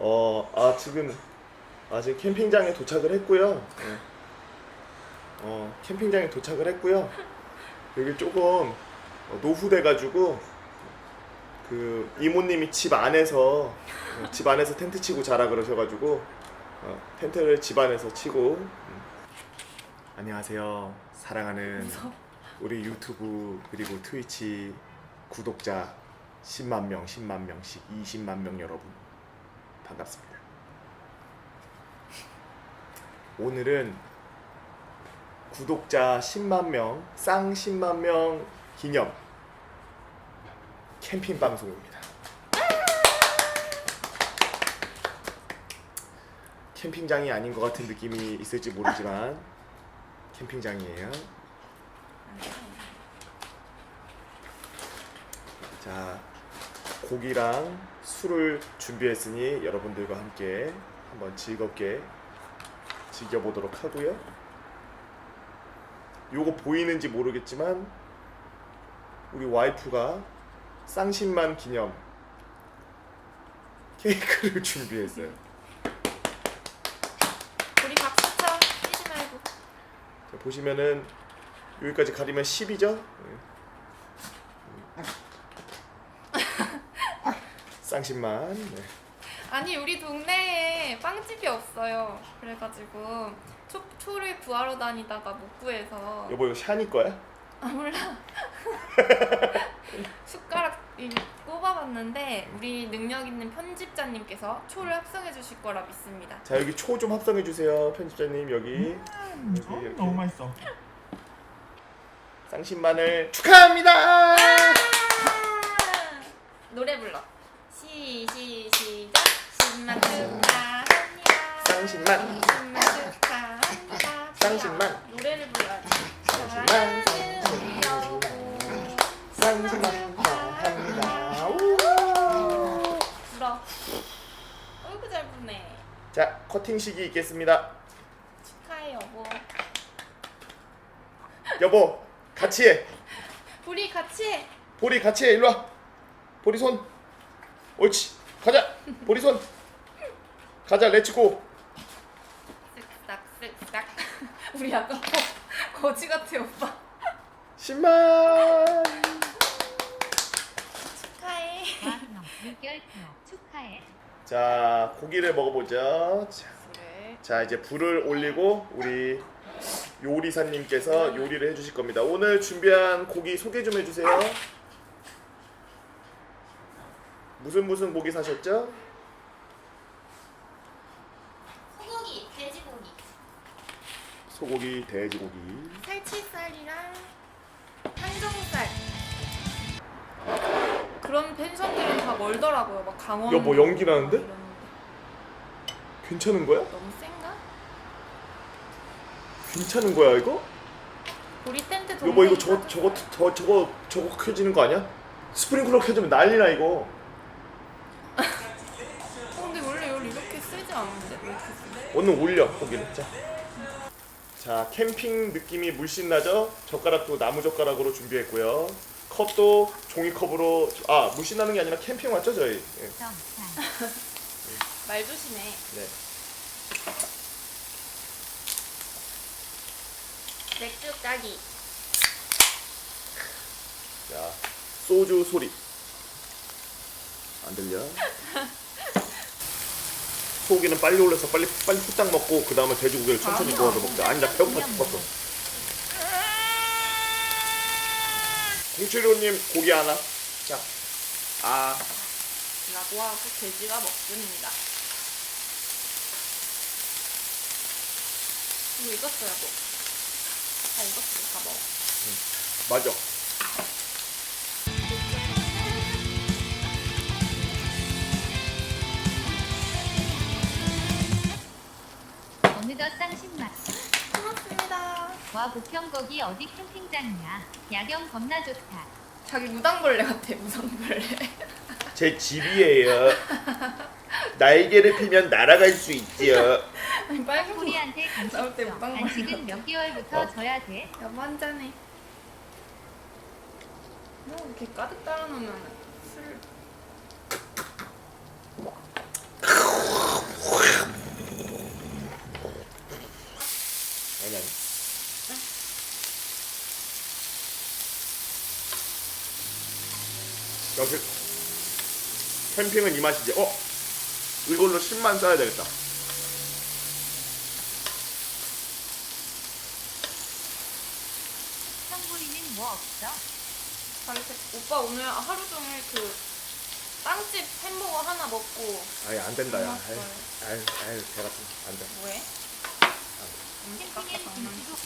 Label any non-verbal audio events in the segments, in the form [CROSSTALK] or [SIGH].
어, 아 지금 아 지금 캠핑장에 도착을 했고요. 네. 어, 캠핑장에 도착을 했고요. 여기 조금 어, 노후돼가지고 그 이모님이 집 안에서 어, 집 안에서 텐트 치고 자라 그러셔가지고 어, 텐트를 집 안에서 치고 음. 안녕하세요 사랑하는. 우리 유튜브 그리고 트위치 구독자 10만 명, 10만 명씩 20만 명 여러분 반갑습니다. 오늘은 구독자 10만 명, 쌍 10만 명 기념 캠핑 방송입니다. 캠핑장이 아닌 것 같은 느낌이 있을지 모르지만 캠핑장이에요. 자, 고기랑 술을 준비했으니 여러분들과 함께 한번 즐겁게 즐겨보도록 하고요. 요거 보이는지 모르겠지만 우리 와이프가 쌍신만 기념 케이크를 [LAUGHS] 준비했어요. 우리 박수 쳐. 뛰지 말고. 자, 보시면은 여기까지 가리면 10이죠? 쌍신만. 네. 아니 우리 동네에 빵집이 없어요. 그래가지고 초, 초를 구하러 다니다가 못 구해서 여보 이거 샤니 거야? 아 몰라. [LAUGHS] 숟가락 이 꼽아봤는데 우리 능력 있는 편집자님께서 초를 합성해 주실 거라 믿습니다. 자 여기 초 좀 합성해 주세요 편집자님 여기 음, 여기, 어, 여기. 너무 맛있어. 쌍신만을 축하합니다. 노래 불러. 시, 시, 시작. 신만 축하합니다. 쌍신만. 신만 축하합니다. 쌍신만. 노래를 불러야지. 쌍신만. 쌍신만 축하합니다. 우! 불어. 어이구 잘 부네. 자 커팅식이 있겠습니다. 축하해 여보. 여보 같이 해. 우리 같이 해. 보리 같이 해. 일로 와. 보리 손. 옳지. 가자. 보리 손. 가자. 렛츠고. 쓱싹 쓱싹. [LAUGHS] 우리 약간 거, 거지 같아 오빠. 신만. 축하해. 와형 물결 표 축하해. 자 고기를 먹어보죠. 자, 그래. 자 이제 불을 올리고 우리 요리사님께서 요리를 해주실 겁니다. 오늘 준비한 고기 소개 좀 해주세요. 무슨 무슨 고기 사셨죠? 소고기, 돼지고기, 소고기, 돼지고기. 살치살이랑 항정살. 그런 펜션들은 다 멀더라고요. 막 강원. 여보, 연기 나는데? 괜찮은 거야? 너무 센가? 괜찮은 거야 이거? 우리 텐트 여보 뭐 이거 저거 있어도 저거 저, 저거 저거 켜지는 거 아니야? 스프링클러 켜지면 난리나 이거. 오늘 올려 고기를 자. 자 캠핑 느낌이 물씬 나죠? 젓가락도 나무 젓가락으로 준비했고요. 컵도 종이컵으로 아 물씬 나는 게 아니라 캠핑 왔죠 저희. 예. 정산. 말 조심해. 네. 맥주 까기. 자 소주 소리 안 들려? [LAUGHS] 소고기는 빨리 올려서 빨리 빨리 후딱 먹고 그 다음에 돼지고기를 천천히 아, 구워서 먹자. 아니 나 배고파 죽었어. 공칠호님 고기 하나. 자, 아 라고 하고 돼지가 먹습니다. 이거 익었어요, 뭐. 다 익었어, 다 먹어. 맞아. 와 부평 거기 어디 캠핑장이야. 야경 겁나 좋다. 자기 무당벌레 같아, 무당벌레. [LAUGHS] 제 집이에요. 날개를 피면 날아갈 수 있지요. 아니, 빨간 거. 우리한테 간식 나올 때 줘. 무당 간식은 몇 개월부터 어? 줘야 돼. 여보 한 잔해. 뭐 이렇게 가득 따라놓으면 술 역시 캠핑은 이 맛이지. 어? 이걸로 10만 써야 되겠다. 뭐 없어? 잘했어. 오빠 오늘 하루 종일 그 빵집 햄버거 하나 먹고 아예 안 된다 야. 아유, 아유 배가 좀안 돼. 뭐해? 캠핑엔 김치도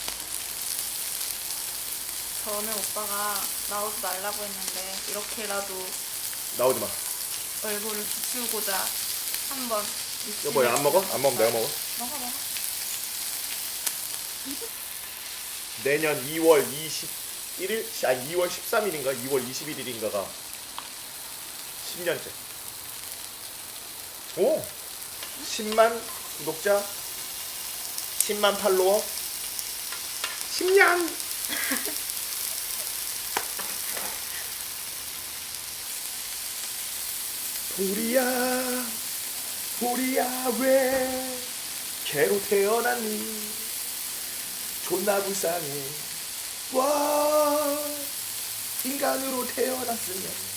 저는 오빠가 나오지 말라고 했는데 이렇게라도 나오지 마. 얼굴을 비추고자 한번 여보 안 먹어? 안 먹으면 내가 먹어. 먹어 먹어 내년 2월 21일, 아니 2월 13일인가 2월 21일인가가 10년째. 오, 10만 구독자, 10만 팔로워, 10년. [LAUGHS] 보리야, 보리야 왜 개로 태어났니? 존나 불쌍해. 와, 인간으로 태어났으면.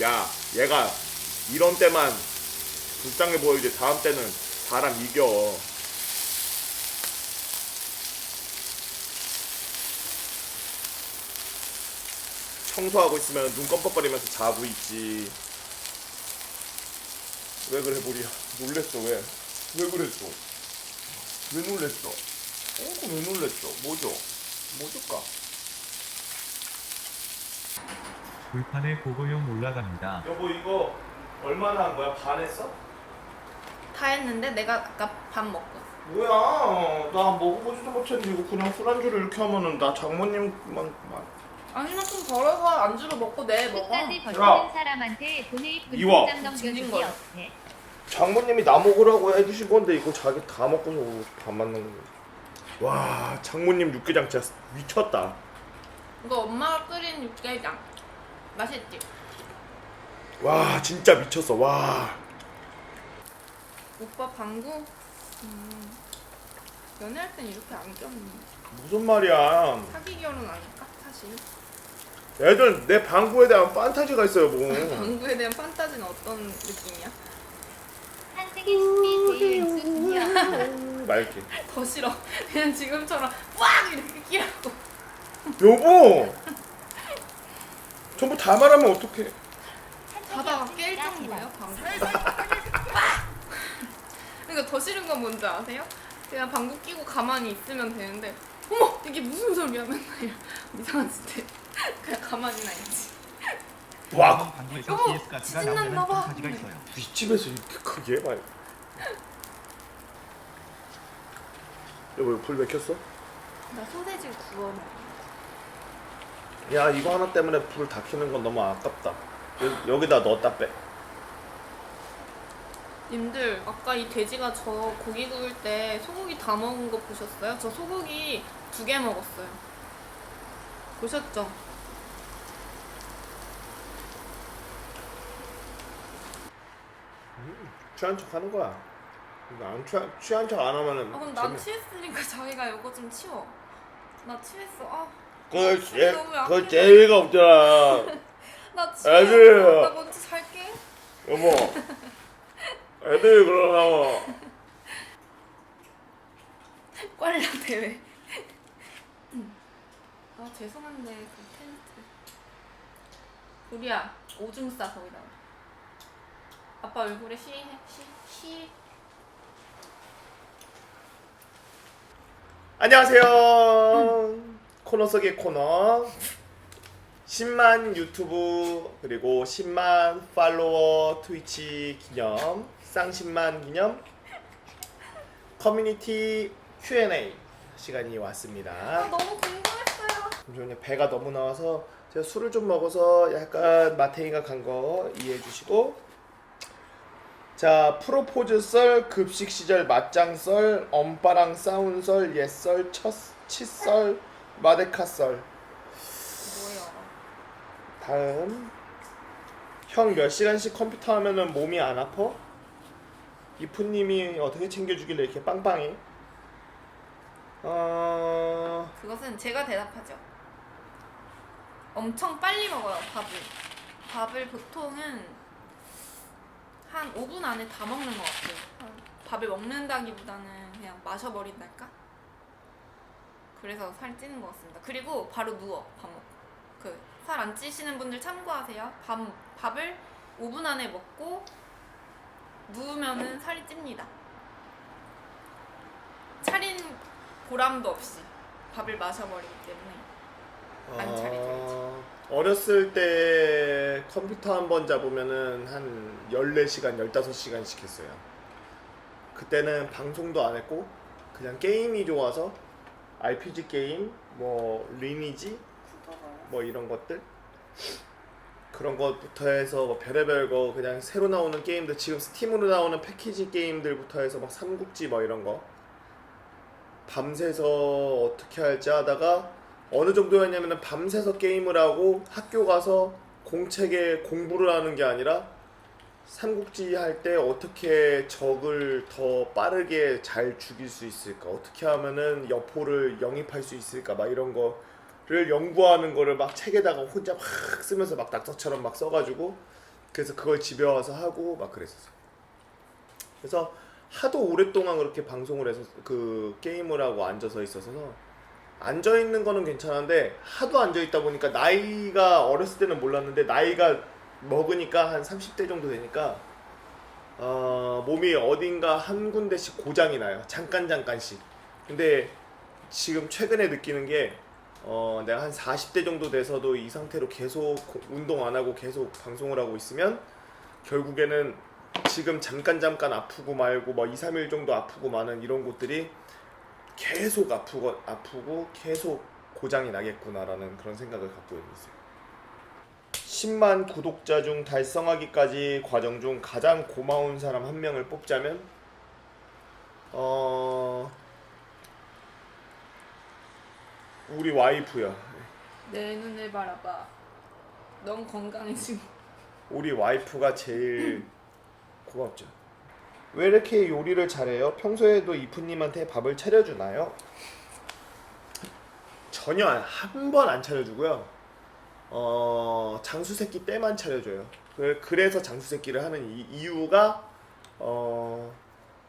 야, 얘가 이런 때만 불쌍해 보이지 다음 때는 사람 이겨. 청소하고 있으면 눈 껌뻑거리면서 자고 있지. 왜 그래 보리야? 놀랬어 왜? 왜 그랬어? 왜 놀랬어? 어, 왜 놀랬어? 뭐죠? 뭐줄까? 불판에 보고용 올라갑니다. 여보 이거 얼마나 한 거야? 반 했어? 다 했는데 내가 아까 밥 먹고 뭐야? 나 먹어보지도 못했는데 이거 그냥 술안주를 이렇게 하면은 나 장모님만 아니 나좀 덜어서 안주로 먹고 내 먹어 끝까지 버티는 야. 사람한테 돈을 이와. 분장 넘겨주기 죽인 거야. 어때? 장모님이 나 먹으라고 해주신 건데 이거 자기 다 먹고서 밥 맞는 거. 와 장모님 육개장 진짜 미쳤다. 이거 엄마가 끓인 육개장 맛있지? 와 진짜 미쳤어 와. 오빠 방구? 음, 연애할 땐 이렇게 안 꼈니 무슨 말이야? 사기 결혼 아닐까 사실 애들 내 방구에 대한 판타지가 있어요 뭐. [LAUGHS] 방구에 대한 판타지는 어떤 느낌이야? 제일 왼수이야. [LAUGHS] 맑게. 더 싫어 그냥 지금처럼 꽉 이렇게 끼라고 여보. 전부 다 말하면 어떡해? 자다가 깰 정도예요 방구 그러니까 더 싫은 건 뭔지 아세요? 그냥 방구 끼고 가만히 있으면 되는데 어머 이게 무슨 소리야 맨날 이상한 짓 해. [LAUGHS] 그냥 가만히나 있지 와 방구에서 여보, GS가스가 지진 나오는 났나 봐. 판타지가 있어요. 윗집에서 이렇게 크게 말. 여보 이거 불 맥혔어? 나 소세지 구워 먹어 야 이거 하나 때문에 불 다 켜는 건 너무 아깝다. 여, 여기다 넣었다 빼. 님들 아까 이 돼지가 저 고기 구울 때 소고기 다 먹은 거 보셨어요? 저 소고기 두 개 먹었어요 보셨죠? 취한 척 하는 거야. 이거 안 취한 취한 척 안 하면은. 아 그럼 난 재미- 취했으니까 자기가 이거 좀 치워 나 취했어 아 그거 너무 약해. 그거 재미가 없잖아. [LAUGHS] 나 애들이에요. 나 먼저 잘게 여보. 애들이 그러나 꽐라 대회 아 죄송한데 그 텐트 우리야 오줌 싸 거기다가 아빠 얼굴에 시해 시시 안녕하세요. 코너 속의 코너. 10만 유튜브 그리고 10만 팔로워 트위치 기념 쌍 10만 기념 커뮤니티 Q&A 시간이 아 왔습니다. 너무 궁금했어요 잠시만요. 배가 너무 나와서 제가 술을 좀 먹어서 약간 마탱이가 간 거 이해해 주시고 자 프로포즈 썰 급식 시절 맞짱 썰 엄빠랑 싸운 썰 옛썰 첫 칫썰 마데카 썰 뭐야 다음 형 몇 시간씩 컴퓨터 하면은 몸이 안 아파? 이프님이 어떻게 챙겨주길래 이렇게 빵빵해? 어... 그것은 제가 대답하죠. 엄청 빨리 먹어요, 밥을. 밥을 보통은 한 5분 안에 다 먹는 것 같아요. 밥을 먹는다기보다는 그냥 마셔버린달까? 그래서 살 찌는 것 같습니다. 그리고 바로 누워, 밥 먹고. 그, 살 안 찌시는 분들 참고하세요. 밥, 밥을 5분 안에 먹고 누우면은 살이 찝니다. 차린 보람도 없이 밥을 마셔버리기 때문에 안 차리죠, 어... 어렸을 때 컴퓨터 한 번 잡으면은 한 14시간, 15시간씩 했어요. 그때는 방송도 안 했고 그냥 게임이 좋아서 RPG 게임, 뭐 리니지, 뭐 이런 것들? 그런 것부터 해서 뭐 별의별 거 그냥 새로 나오는 게임들 지금 스팀으로 나오는 패키지 게임들부터 해서 막 삼국지 뭐 이런 거. 밤새서 어떻게 할지 하다가 어느 정도였냐면은 밤새서 게임을 하고 학교 가서 공책에 공부를 하는 게 아니라 삼국지 할 때 어떻게 적을 더 빠르게 잘 죽일 수 있을까? 어떻게 하면은 여포를 영입할 수 있을까? 막 이런 거를 연구하는 거를 막 책에다가 혼자 막 쓰면서 막 낙서처럼 막 써가지고 그래서 그걸 집에 와서 하고 막 그랬었어 그래서 하도 오랫동안 그렇게 방송을 해서 그 게임을 하고 앉아서 있어서 앉아 있는 거는 괜찮은데 하도 앉아 있다 보니까 나이가 어렸을 때는 몰랐는데 나이가 먹으니까 한 30대 정도 되니까 어, 몸이 어딘가 한 군데씩 고장이 나요. 잠깐 잠깐씩. 근데 지금 최근에 느끼는 게 어, 내가 한 40대 정도 돼서도 이 상태로 계속 고- 운동 안 하고 계속 방송을 하고 있으면 결국에는 지금 잠깐 잠깐 아프고 말고 뭐 2, 3일 정도 아프고 마는 이런 곳들이 계속 아프고 아프고 계속 고장이 나겠구나라는 그런 생각을 갖고 있어요. 10만 구독자 중 달성하기까지 과정 중 가장 고마운 사람 한 명을 뽑자면 어 우리 와이프야. 내 눈을 바라봐. 넌 건강해지고. 우리 와이프가 제일 고맙죠. 왜 이렇게 요리를 잘해요? 평소에도 이프님한테 밥을 차려주나요? 전혀 한 번 안 차려주고요. 어 장수 새끼 때만 차려줘요. 그- 그래서 장수 새끼를 하는 이, 이유가 어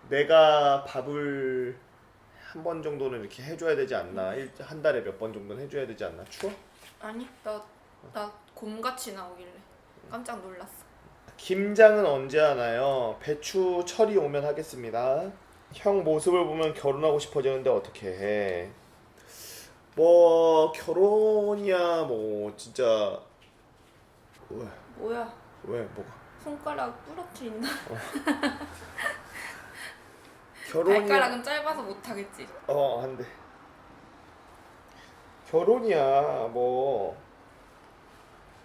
내가 밥을 한 번 정도는 이렇게 해줘야 되지 않나? 일, 한 달에 몇 번 정도는 해줘야 되지 않나? 추워? 아니, 나, 나 곰같이 나오길래 깜짝 놀랐어. 김장은 언제 하나요? 배추 철이 오면 하겠습니다. 형 모습을 보면 결혼하고 싶어지는데 어떻게 해? 뭐 결혼이야 뭐 진짜 왜? 뭐야, 왜 뭐가? 손가락 부러뜨린다. [LAUGHS] 결혼이야. 발가락은 짧아서 못 하겠지. 어 안 돼. 결혼이야 뭐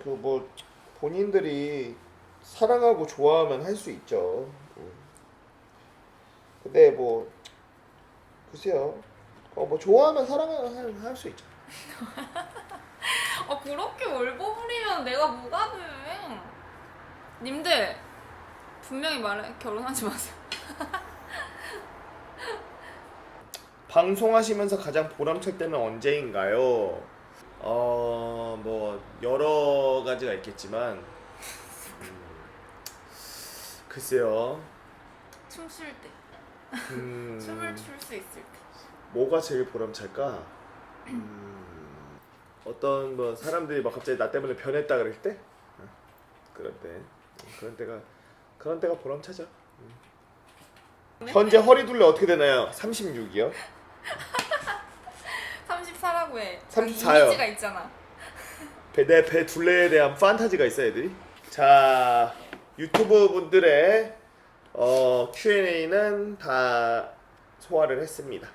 그 뭐 본인들이 사랑하고 좋아하면 할 수 있죠. 음. 근데 뭐 글쎄요. 어 뭐 좋아하면 사랑하면 할 수 있죠. [LAUGHS] 아, 그렇게 얼버무리면 내가 뭐가 돼. 님들, 분명히 말해. 결혼하지 마세요. [LAUGHS] 방송하시면서 가장 보람찰 때는 언제인가요? 어, 뭐 여러 가지가 있겠지만 음, 글쎄요. 춤출 때. 음, [LAUGHS] 춤을 출 수 있을 때. 뭐가 제일 보람찰까? 음, 어떤 뭐 사람들이 막 갑자기 나 때문에 변했다 그럴 때, 어, 그런 때, 그런 때가 그런 때가 보람차죠. 음. 현재 허리 둘레 어떻게 되나요? 36이요? 34라고 [LAUGHS] 해. 34 요. 이미지가 있잖아. 내배 둘레에 대한 판타지가 있어 애들이. 자 유튜브 분들의 어, Q&A는 다 소화를 했습니다.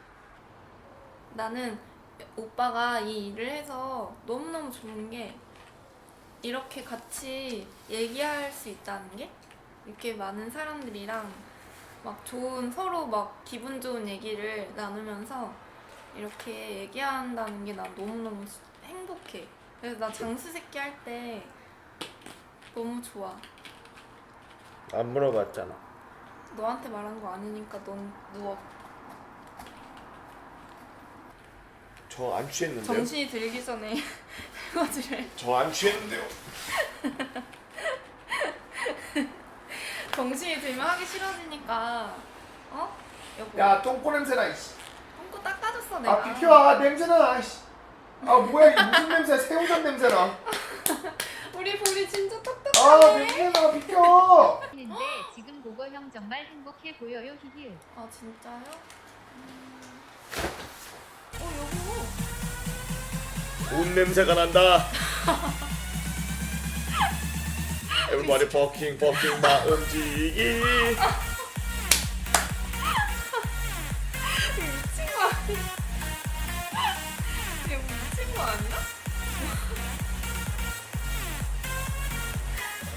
나는 오빠가 이 일을 해서 너무너무 좋은 게 이렇게 같이 얘기할 수 있다는 게 이렇게 많은 사람들이랑 막 좋은 서로 막 기분 좋은 얘기를 나누면서 이렇게 얘기한다는 게 난 너무너무 행복해. 그래서 나 장수 새끼 할 때 너무 좋아. 안 물어봤잖아. 너한테 말한 거 아니니까 넌 누워. 저 안 취했는데요? 정신이 들기 전에 [LAUGHS] 설거지를 저 안 취했는데요? [LAUGHS] 정신이 들면 하기 싫어지니까 어? 여보 야 똥꼬 냄새나 이씨 똥꼬 닦아줬어 내가 아 비켜 아 냄새나 아이씨 아 뭐야 이게 무슨 냄새야 새우젓 냄새나 우리 볼이 진짜 아 똑똑하네 냄새나 비켜 했는데 지금 고거형 정말 보여요 히히. 아 진짜요? 음... 어 여보 온 냄새가 난다 [LAUGHS] Everybody fucking fucking 마 움직이기 미친 거 아니야? 이거 미친 거 아니야?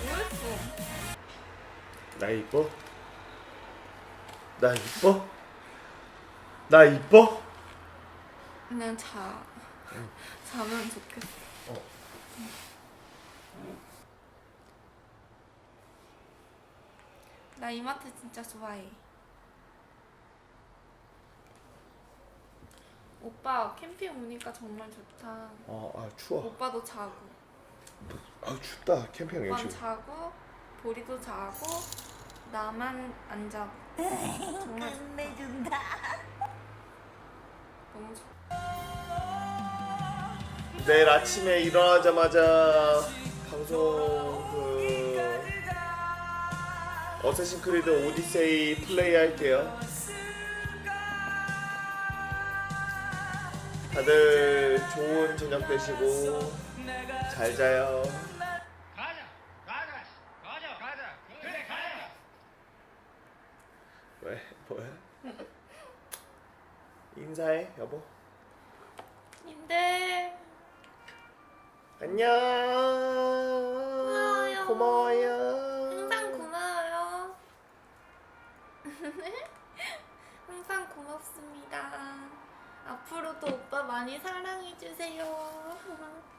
뭐했어? 나 이뻐? 나 이뻐? 나 이뻐? 그냥 자 자면 좋겠어. 어. 나 이마트 진짜 좋아해. 오빠 캠핑 오니까 정말 좋다. 아, 아 추워. 오빠도 자고. 아 춥다. 캠핑 역시 자고 보리도 자고 나만 안 자고 정말 좋다 너무 좋다 내일 아침에 일어나자마자 방송 그 어쌔신 크리드 오디세이 플레이 할게요. 다들 좋은 저녁 되시고 잘 자요. 가자, 가자, 가자, 가자. 그래, 가자. 왜 뭐야? 인사해 여보. 님들 안녕. 고마워요. 고마워요. 항상 고마워요 [LAUGHS] 항상 고맙습니다 앞으로도 오빠 많이 사랑해주세요 [LAUGHS]